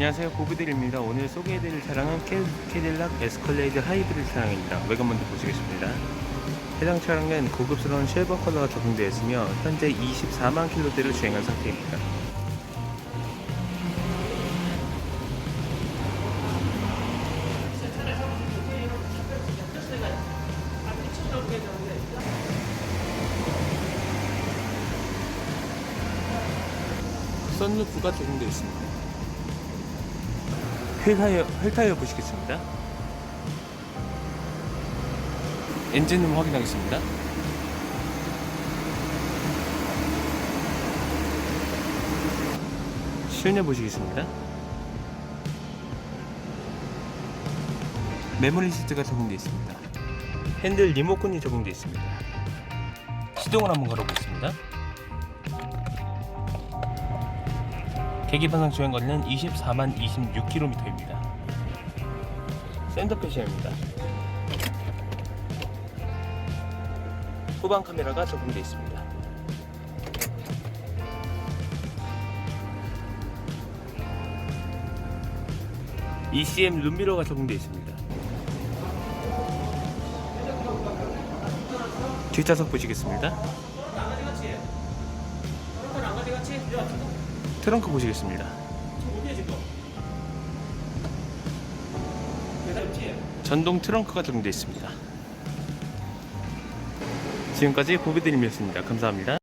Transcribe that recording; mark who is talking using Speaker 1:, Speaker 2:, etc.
Speaker 1: 안녕하세요. 보브들입니다. 오늘 소개해드릴 차량은 캐, 캐딜락 에스컬레이드 하이브리드 차량입니다. 외관 먼저 보시겠습니다. 해당 차량은 고급스러운 실버 컬러가 적용되어 있으며 현재 24만 킬로대를 주행한 상태입니다. 썬루프가 적용되어 있습니다 휠타이어, 휠타이어 보시겠습니다. 엔진룸 확인하겠습니다. 실내 보시겠습니다. 메모리 시트가 적용되어 있습니다. 핸들 리모컨이 적용되어 있습니다. 시동을 한번 걸어보겠습니다. 계기판상 주행 거리는 24만 26km입니다. 센터페시아입니다. 후방 카메라가 적용되어 있습니다. ECM 룸미러가 적용되어 있습니다. 뒷좌석 보시겠습니다. 트렁크 보시겠습니다. 전동 트렁크가 적용되어 있습니다. 지금까지 보비드림이었습니다. 감사합니다.